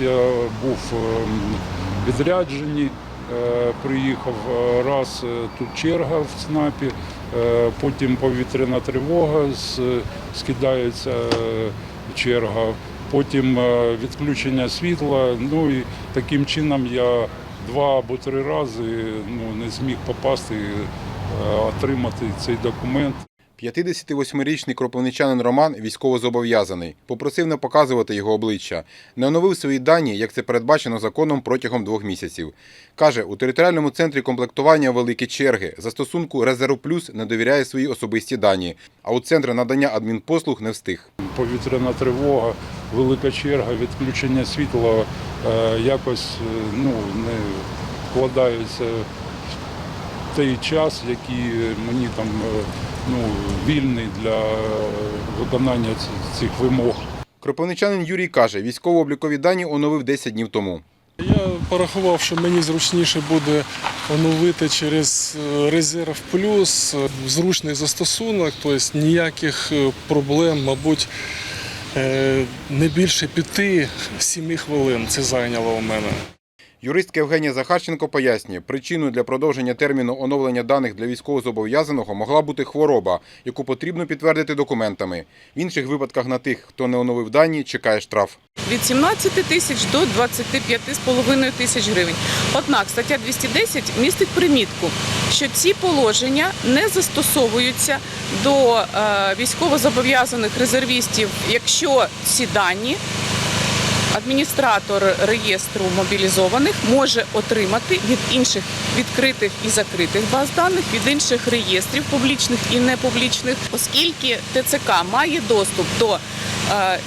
Я був ем, відряджені, е, приїхав е, раз е, тут черга в ЦНАПі, потім повітряна тривога, скидається черга, потім відключення світла. Ну і таким чином я два або три рази ну, не зміг попасти, отримати цей документ. 58-річний кропивничанин Роман військовозобов'язаний. Попросив не показувати його обличчя. Не оновив свої дані, як це передбачено законом протягом двох місяців. Каже, у територіальному центрі комплектування великі черги. Застосунку Резерв Плюс не довіряє свої особисті дані. А у центр надання адмінпослуг не встиг. повітряна тривога, велика черга, відключення світла е, якось е, ну, не вкладаються той час, який мені там е, ну, вільний для е, виконання цих вимог. Кропивничанин Юрій каже, військово-облікові дані оновив 10 днів тому. Я порахував, що мені зручніше буде оновити через е, резерв плюс е, зручний застосунок, тобто ніяких е, проблем, мабуть, е, не більше 5-7 хвилин це зайняло у мене. Юристка Євгенія Захарченко пояснює, причиною для продовження терміну оновлення даних для військовозобов'язаного могла бути хвороба, яку потрібно підтвердити документами. В інших випадках на тих, хто не оновив дані, чекає штраф. від 17 тисяч до 25,5 тисяч гривень. Однак стаття 210 містить примітку, що ці положення не застосовуються до е, військовозобов'язаних резервістів, якщо ці дані адміністратор реєстру мобілізованих може отримати від інших відкритих і закритих баз даних, від інших реєстрів публічних і непублічних, оскільки ТЦК має доступ до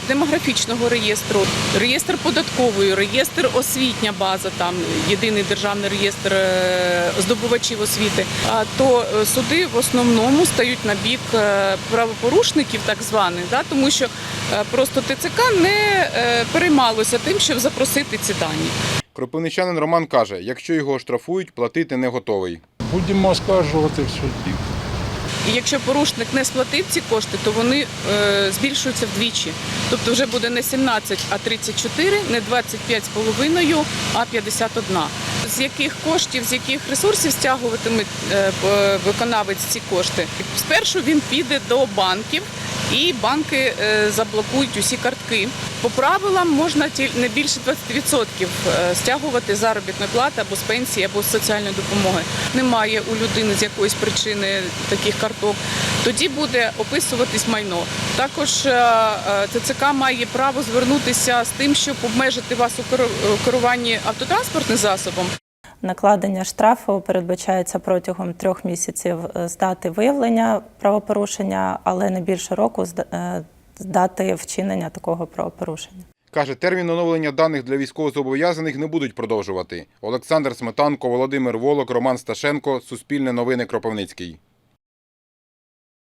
демографічного реєстру, реєстр податкової, реєстр освітня база, там єдиний державний реєстр е, здобувачів освіти. А то е, суди в основному стають на бік е, правопорушників, так званих, да, тому що е, просто ТЦК не е, переймалося тим, щоб запросити ці дані. Кропивничанин Роман каже, якщо його штрафують, платити не готовий. Будемо оскаржувати в суді. І якщо порушник не сплатив ці кошти, то вони е, збільшуються вдвічі. Тобто вже буде не 17, а 34, не 25,5, а 51. З яких коштів, з яких ресурсів стягуватиме е, виконавець ці кошти? Спершу він піде до банків. І банки е, заблокують усі картки. По правилам можна не більше 20% е, стягувати з заробітної плати або з пенсії, або з соціальної допомоги. Немає у людини з якоїсь причини таких карток. Тоді буде описуватись майно. Також е, е, ТЦК має право звернутися з тим, щоб обмежити вас у керу- керуванні автотранспортним засобом. Накладення штрафу передбачається протягом трьох місяців з дати виявлення правопорушення, але не більше року з дати вчинення такого правопорушення. Каже, термін оновлення даних для військовозобов'язаних не будуть продовжувати. Олександр Сметанко, Володимир Волок, Роман Сташенко, Суспільне новини Кропивницький.